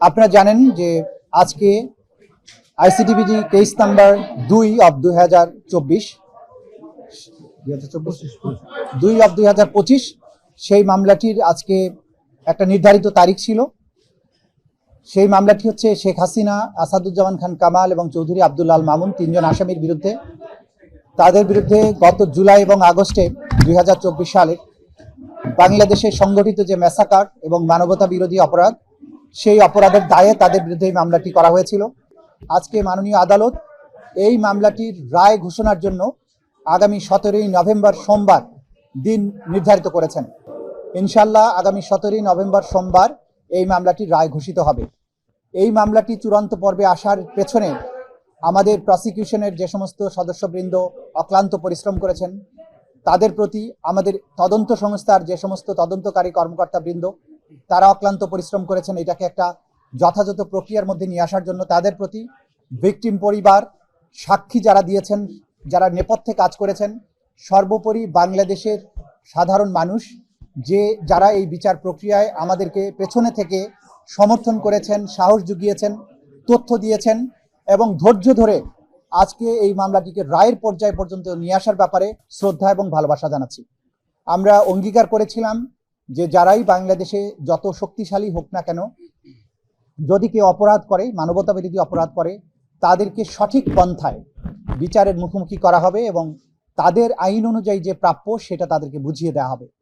আপনারা জানেন যে আজকে আইসিটিভিজি কেস নাম্বার দুই অব দুই হাজার চব্বিশ দুই অব দুই হাজার পঁচিশ সেই মামলাটির আজকে একটা নির্ধারিত তারিখ ছিল। সেই মামলাটি হচ্ছে শেখ হাসিনা আসাদুজ্জামান খান কামাল এবং চৌধুরী আব্দুল আল মামুন তিনজন আসামির বিরুদ্ধে। তাদের বিরুদ্ধে গত জুলাই এবং আগস্টে দুই হাজার চব্বিশ সালে বাংলাদেশে সংগঠিত যে ম্যাসাকার এবং মানবতা বিরোধী অপরাধ সেই অপরাধের দায়ে তাদের বিরুদ্ধে এই মামলাটি করা হয়েছিল। আজকে মাননীয় আদালত এই মামলাটির রায় ঘোষণার জন্য আগামী সতেরোই নভেম্বর সোমবার দিন নির্ধারিত করেছেন। ইনশাল্লাহ আগামী সতেরোই নভেম্বর সোমবার এই মামলাটির রায় ঘোষিত হবে। এই মামলাটি চূড়ান্ত পর্বে আসার পেছনে আমাদের প্রসিকিউশনের যে সমস্ত সদস্যবৃন্দ অক্লান্ত পরিশ্রম করেছেন, তাদের প্রতি আমাদের তদন্ত সংস্থার যে সমস্ত তদন্তকারী কর্মকর্তা বৃন্দ তারা অক্লান্ত পরিশ্রম করেছেন এটাকে একটা যথাযথ প্রক্রিয়ার মধ্যে নিয়ে আসার জন্য তাদের প্রতি ভিকটিম পরিবার সাক্ষী যারা দিয়েছেন, যারা নেপথ্যে কাজ করেছেন, সর্বোপরি বাংলাদেশের সাধারণ মানুষ যে যারা এই বিচার প্রক্রিয়ায় আমাদেরকে পেছনে থেকে সমর্থন করেছেন, সাহস জুগিয়েছেন, তথ্য দিয়েছেন এবং ধৈর্য ধরে আজকে এই মামলাটিকে রায়ের পর্যায় পর্যন্ত নিয়ে আসার ব্যাপারে শ্রদ্ধা এবং ভালোবাসা জানাচ্ছি। আমরা অঙ্গীকার করেছিলাম যে যারাই বাংলাদেশে যত শক্তিশালী হোক না কেন, যদি কেউ অপরাধ করে, মানবতা বিরোধী অপরাধ করে, তাদেরকে সঠিক পন্থায় বিচারের মুখোমুখি করা হবে এবং তাদের আইন অনুযায়ী যে প্রাপ্য সেটা তাদেরকে বুঝিয়ে দেওয়া হবে।